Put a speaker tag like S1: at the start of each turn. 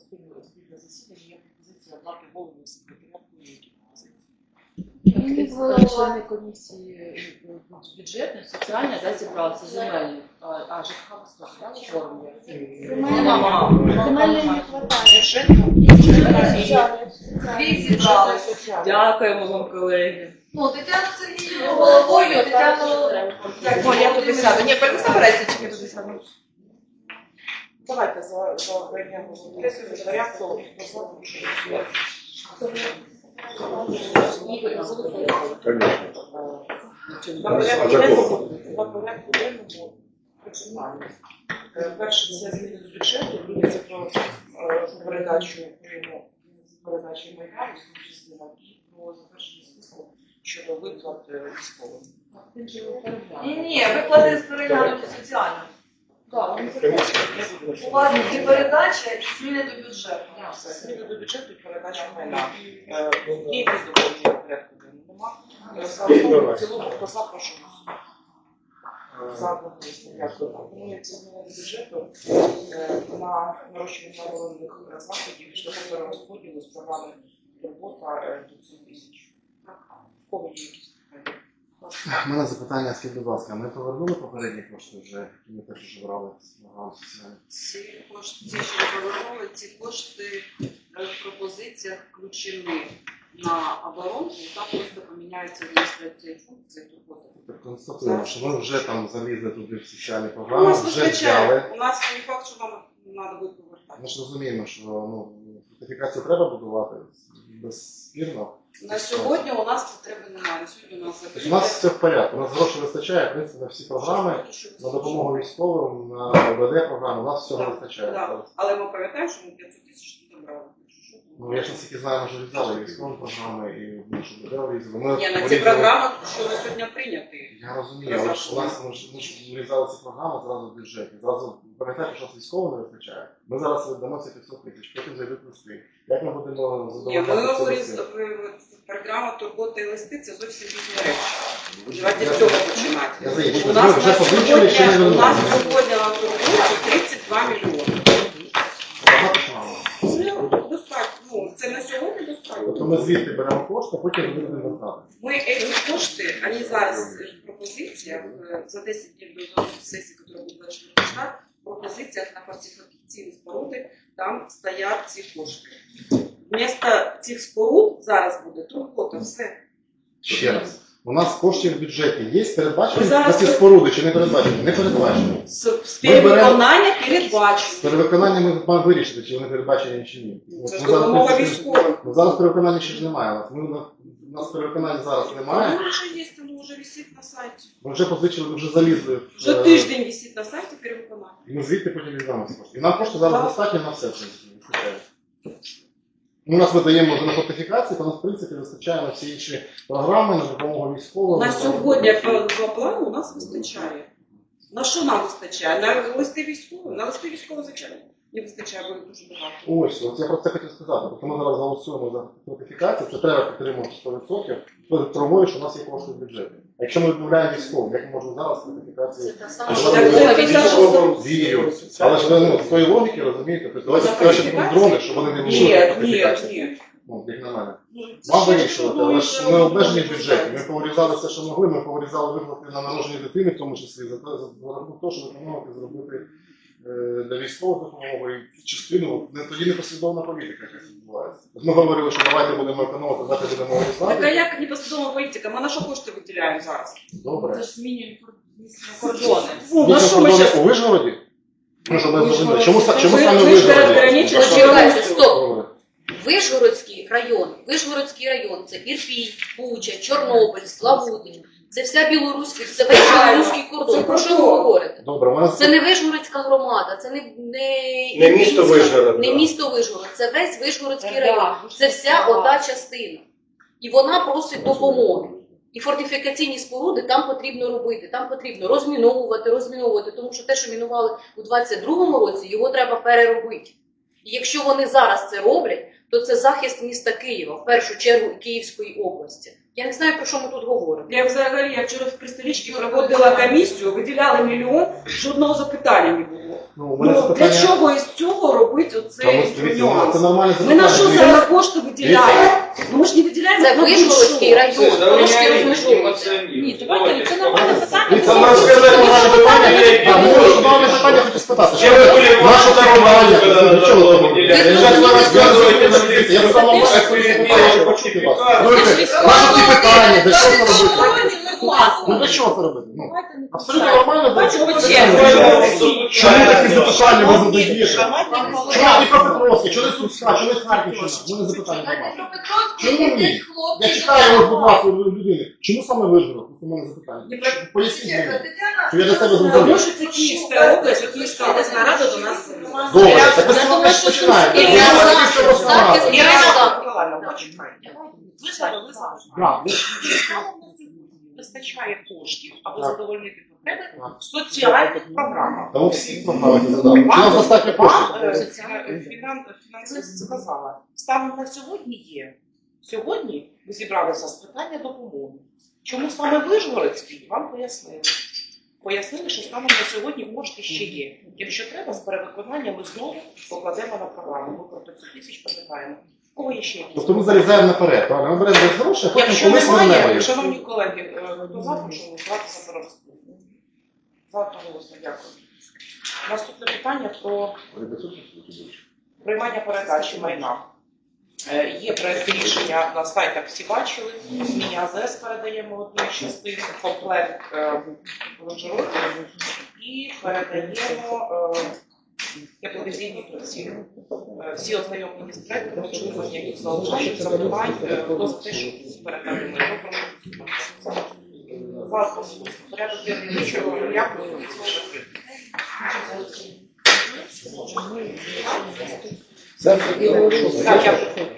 S1: спільне спільне засідання, є пропозиція обрати голову секретаріату які пропозиції.
S2: Було-
S3: Члени комісії бюджетної, соціальної, да, зібралися, земельні. А, а ЖКХ сказали, да, форум є?
S2: Земельна не хватає.
S4: Дві зібрали.
S3: Дякуємо вам, колеги.
S4: Ну, Тетяна Сергіївна головою, Тетяна
S1: О, я туди сяду. Ні, ви забирайте, чи я туди сяду. Давайте за, за обрання голови секретаріату.
S3: Ігор,
S1: порядку. Е, Перше це зміни до бюджету, друге це про е, передачу передачі майна, в тому числі нам, і про завершення списку щодо виплат е, військовим.
S4: Ні, ні, виплати з переглянути соціально.
S3: Так, вони
S4: У вас є передача і зміни до бюджету.
S1: Все, зміни до бюджету і передача майна. Е, І без доповнення порядку денного нема. Е, За основу в цілому, хто за, прошу. За одноголосно. Дякую. Пропонується зміни до бюджету е, на нарощування оборонних заходів шляхом перерозподілу з програми робота е, до 7 тисяч. В кого є якісь?
S5: У мене запитання, скажіть, будь ласка, ми повернули попередні кошти вже, які ми теж брали з соціальних?
S6: Ці кошти, ці, що повернули, ці кошти е, в пропозиціях включені на оборонку, там просто поміняються адміністрації функції турботи.
S5: Так констатуємо, що ми вже там залізли туди в соціальні
S6: У
S5: програми,
S6: нас
S5: вже
S6: вистачає.
S5: взяли.
S6: У нас не факт, що нам треба буде повертати.
S5: Ми ж розуміємо, що ну, фортифікацію треба будувати безспірно.
S6: На сьогодні у нас потреби немає. На сьогодні у нас
S5: у нас все в порядку, у нас грошей вистачає, в принципі, на всі програми, на допомогу військовим, на ОБД програми, у нас всього вистачає.
S6: Так. Але ми пам'ятаємо, що ми 500 тисяч.
S5: Ну, я ж наскільки знаю, ми вже віддали і програми, і нашу ОБД врізали. Ми
S6: Ні, на ці програми, що на сьогодні прийняті.
S5: Я розумію, але ж у нас ми ж, ми ж вирізали ці програми зразу в бюджеті. Зразу пам'ятаєте, що військово не вистачає. Ми зараз віддамо ці 500 тисяч, потім зайдуть листи. Як ми будемо
S6: Ні, ми
S5: задовольняти ці
S6: говоримо, програма турботи і листи це зовсім різні речі. Давайте з цього починати.
S5: Я.
S6: У нас
S5: Ми вже
S6: на
S5: позичили, ще не
S6: у нас
S5: вернули.
S6: сьогодні на турботі 32 мільйони.
S5: Багато чи мало?
S6: Це достатньо. Ну, це на сьогодні
S5: Тобто ми звідти беремо кошти, потім будемо вертати.
S6: Ми ці кошти, ані зараз в пропозиціях е, за 10 днів до сесії, яка була 24 в пропозиціях на фортифікаційні споруди там стоять ці кошти. Вмісто цих споруд зараз буде турбота, все.
S5: Ще раз. У нас коштів в бюджеті є передбачені
S6: Ви
S5: на ці споруди чи не передбачені? Не передбачені.
S6: Перевиконання
S5: З
S6: передбачено.
S5: перевиконанням ми маємо вирішити, чи вони передбачені чи ні. От
S6: Це ж
S5: зараз,
S6: допомога військовим.
S5: Ну, зараз перевиконання ще ж немає. У нас, ми, у нас перевиконання зараз немає.
S6: Воно вже є, воно вже висить на сайті.
S5: Ми вже позичили, ми вже залізли. в,
S6: Вже
S5: е,
S6: тиждень висить на сайті перевиконання.
S5: І ми звідти потім візьмемо ці кошти. І нам кошти зараз
S6: Так.
S5: достатньо на все, в принципі, вистачає. Ну, У нас видаємо вже на фортифікації, то в принципі, вистачає на всі інші програми, на допомогу військовим.
S6: На сьогодні по, плану у нас вистачає. На що нам вистачає? На листи військових? На листи військових звичайно. Не вистачає, бо дуже багато.
S5: Ось, от я про це хотів сказати. Тобто ми зараз голосуємо за фортифікацію, це треба підтримувати 100%, з травмою, що у нас є кошти в бюджеті. А якщо ми відмовляємо військовим, як ми можемо зараз що Військовим Вірю. Але ж ви ну, з тої логіки розумієте, тобто давайте краще щоб дрони, щоб вони не були
S6: Ні, ні, ні.
S5: Ну, як на мене.
S6: Ну, це
S5: Вам вирішувати, але ж
S6: що
S5: ми обмежені в бюджеті. Ми повирізали все, що могли, ми повирізали виплати на народження дитини, в тому числі, за те, за за рахунок того, щоб економити зробити для військових допомогу і частину, не тоді непослідовна політика якась відбувається. Ми говорили, що давайте будемо економити, давайте будемо
S6: Так а як непослідовна політика? Ми на що кошти виділяємо зараз?
S5: Добре.
S3: Це ж змінюємо кордони.
S6: Ну, на що ми зараз?
S5: у Вишгороді? Ну, щоб ми зрозуміли. Чому, чому
S6: Ви-
S5: саме
S6: ви ж
S5: Вишгороді?
S6: передграничили
S5: А що?
S2: Чекайте, стоп.
S5: Добре.
S2: Вишгородський район, Вишгородський район, це Ірпінь, Буча, Чорнобиль, Славутич. Це вся білоруська, це весь білоруський кордон. Про що ви говорите?
S5: Добре, у мене
S2: Це не Вишгородська громада, це не, не,
S7: Не місто Вишгород,
S2: не
S7: да.
S2: місто Вишгород, це весь Вишгородський район. Це вся
S3: Вишгород.
S2: ота частина. І вона просить допомоги. І фортифікаційні споруди там потрібно робити, там потрібно розміновувати, розміновувати, тому що те, що мінували у 22-му році, його треба переробити. І якщо вони зараз це роблять, то це захист міста Києва, в першу чергу і Київської області. Я не знаю, про що ми тут говоримо.
S6: Я взагалі, я вчора в пристарічці проводила комісію, виділяли мільйон, жодного запитання не було.
S5: Ну, у мене
S6: Ну, для
S5: запитання-
S6: чого із цього робити
S5: Тому
S6: оцей
S5: що, дивіться, ну,
S6: нюанс.
S5: Це нормальне
S6: Ми на що
S5: запитання.
S6: зараз кошти виділяємо? Ну ми ж не виділяємо
S2: Це
S6: на
S2: Вишгородський
S6: що.
S2: район, трошки розмежовувати.
S3: Ні, давайте, це нормальне питання.
S5: Дивіться,
S3: Це
S5: у нас сказати нормальне питання. Так, ну, дуже нормальне питання хочу спитати.
S7: Чем вы были
S5: Наше формування,
S7: когда
S5: для
S7: надо
S5: чого
S7: было
S5: це
S7: выделять?
S5: робити?
S2: Ви
S5: Я
S2: тут
S5: зараз
S7: рассказываете
S5: розказую,
S7: нам
S5: я задам вам експертне питання, я хочу почути вас. Ну, ви кажете, Наше ці питання, для чого це робити? Ну для чого це робити? Ну, абсолютно нормально.
S6: Давайте
S5: Чому такі запитання ви задаєте? Чому Дніпропетровське, чому не Сумська, чому не Харківщина? У мене запитання немає. Чому ні? Я читаю, ось, будь ласка, людини. Чому саме Вишгород? Ось У мене запитання. Поясніть мені. Що я для себе
S6: Тому
S5: зрозумів.
S6: що це Київська область, а Київська обласна рада до нас.
S5: Добре, так ви з
S2: думаю, що
S5: починаєте. Я хотів, щоб розказати.
S1: Ірина
S2: Так.
S1: Миколаївна, почекайте. Ви.
S5: Так, ну,
S1: Вистачає коштів, аби
S5: Так.
S1: задовольнити потреби в соціальних програмах.
S5: Тому всі програми не задали. Чи нам достатньо коштів?
S1: Вам, е, фінан- фінан- Фінансист сказала, станом на сьогодні є. Сьогодні ви зібралися з питання допомоги. Чому саме Вижгородський, вам пояснили. Пояснили, що станом на сьогодні кошти ще є. Якщо треба, з перевиконання ми знову покладемо на програму. Ми про 500 тисяч пам'ятаємо. Кого ще якісь?
S5: Тобто ми залізаємо наперед, правильно? Ми беремо без грошей, а потім
S1: Якщо
S5: колись
S1: немає,
S5: вернемо.
S1: шановні колеги, е, хто за, прошу голосувати за перерозподіл. За одноголосно, дякую. Наступне питання про приймання передачі майна. Е, Є проект рішення на сайтах, всі бачили. Міні АЗС передаємо одну частину, комплект е, лонжерон і передаємо е, тепловізійні прицілі. Е, Всі ознайомлені з проектом, якщо немає ніяких зауважень, запитань, хто що передати ми робимо. Варто порядок денний нічого, як ви
S5: Це
S1: Так, дякую.